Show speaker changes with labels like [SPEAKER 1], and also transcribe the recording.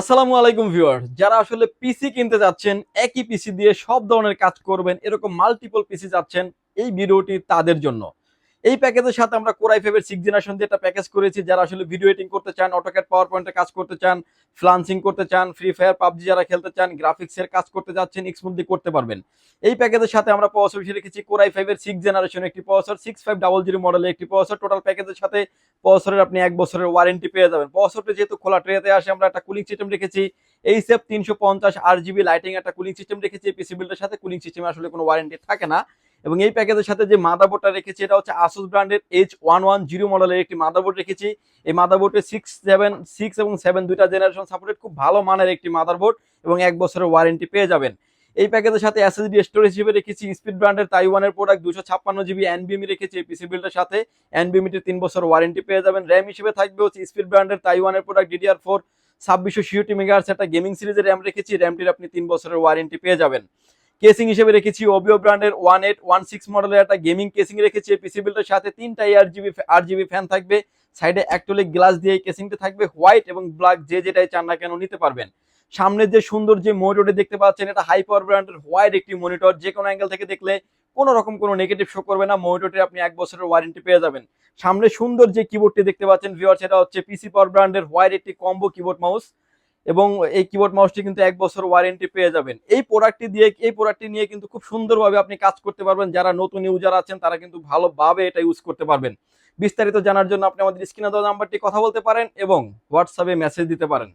[SPEAKER 1] আসসালামু আলাইকুম ভিউয়ার যারা আসলে পিসি কিনতে যাচ্ছেন, একই পিসি দিয়ে সব ধরনের কাজ করবেন, এরকম মাল্টিপল পিসি যাচ্ছেন, এই ভিডিওটি তাদের জন্য। এই প্যাকেজের সাথে আমরা কোরাই ফেভের সিক্স জেনারেশন দিয়ে একটা প্যাকেজ করেছি, যারা আসলে ভিডিও এডিটিং করতে চান অটোক্যাট পাওয়ার পয়েন্টে কাজ করতে চান ফ্লান্সিং করতে চান ফ্রি ফায়ার পাবজি যারা খেলতে চান গ্রাফিক্সের কাজ করতে যাচ্ছেন স্মুথলি করতে পারবেন। এই প্যাকেজের সাথে আমরা প্রসেসর হিসেবে রেখেছি কোরাই ফাইভের সিক্স জেনারেশন একটি processor six five double zero মডেলের একটি প্রসেসর টোটাল প্যাকেজের সাথে প্রসেসরের আপনি এক বছরের ওয়ারেন্টি পেয়ে যাবেন। প্রসেসরটি যেহেতু খোলা ট্রেতে আসে, আমরা একটা কুলিং সিস্টেম রেখেছি। এইচএফ তিনশো পঞ্চাশ আর জিবি লাইটিং একটা কুলিং সিস্টেম রেখেছি। পিসি বিল্ডের সাথে কুলিং সিস্টেমে আসলে কোনো ওয়ারেন্টি থাকে না। এবং এই প্যাকেজের সাথে যে মাদারবোর্ডটা রেখেছি, এটা হচ্ছে আসুস ব্র্যান্ডের এইচ ওয়ান ওয়ান জিরো মডেলের একটি মাদারবোর্ড রেখেছি। এই মাদারবোর্ডে সিক্স সেভেন সিক্স এবং সেভেন দুইটা জেনারেশন সাপোর্টেড খুব ভালো মানের একটি মাদারবোর্ড এবং এক বছরের ওয়ারেন্টি পেয়ে যাবেন। এই প্যাকেজের সাথে এসএসডি স্টোরেজ হিসেবে রেখেছি স্পিড ব্র্যান্ডের তাইওয়ানের প্রোডাক্ট দুশো ছাপ্পান্ন জিবি এনবিএমি রেখেছি এই পিসি বিল্ডের সাথে। এনবিএমিটির তিন বছর ওয়ারেন্টি পেয়ে যাবেন। র্যাম হিসেবে থাকবে হচ্ছে স্পিড ব্র্যান্ডের তাইওয়ানের প্রোডাক্ট ডিডিআর ফোর ছাব্বিশশো সিউটি মেগাহার্স একটা গেমিং সিরিজের র্যাম রেখেছি। র্যামটির আপনি তিন বছরের ওয়ারেন্টি পেয়ে যাবেন। কেসিং হিসেবে রেখেছি ওবিও ব্র্যান্ডের ওয়ান এইট, ওয়ান সিক্স মডেলের একটা গেমিং কেসিং রেখেছি। পিসি বিল্ডের সাথে তিনটা আর জিবি আট জিবি ফ্যান থাকবে। সাইডে একটলে গ্লাস দিয়ে কেসিংটা থাকবে। হোয়াইট এবং ব্ল্যাক যে যেটাই চান না কেন নিতে পারবেন। সামনের যে সুন্দর যে মনিটরটি দেখতে পাচ্ছেন, এটা হাই পাওয়ার ব্র্যান্ডের হোয়াইট একটি মনিটর যে কোনো অ্যাঙ্গেল থেকে দেখলে কোনো রকম কোনো নেগেটিভ শো করবে না। মনিটরটি আপনি এক বছরের ওয়ারেন্টি পেয়ে যাবেন। সামনে সুন্দর যে কিবোর্ডটি দেখতে পাচ্ছেন ভিওর সেটা হচ্ছে পিসি পাওয়ার ব্র্যান্ডের হোয়াইট একটি কম্বো কিবোর্ড মাউস এবং এই কিবোর্ড মাউসটি কিন্তু এক বছর ওয়ারেন্টি পেয়ে যাবেন। এই প্রোডাক্টটি দিয়ে, এই প্রোডাক্টটি নিয়ে কিন্তু খুব সুন্দরভাবে আপনি কাজ করতে পারবেন। যারা নতুন ইউজার আছেন, তারা কিন্তু ভালোভাবে এটা ইউজ করতে পারবেন। বিস্তারিত জানার জন্য আপনি আমাদের স্ক্রিনে দেওয়া নাম্বারটি কথা বলতে পারেন এবং হোয়াটসঅ্যাপে মেসেজ দিতে পারেন।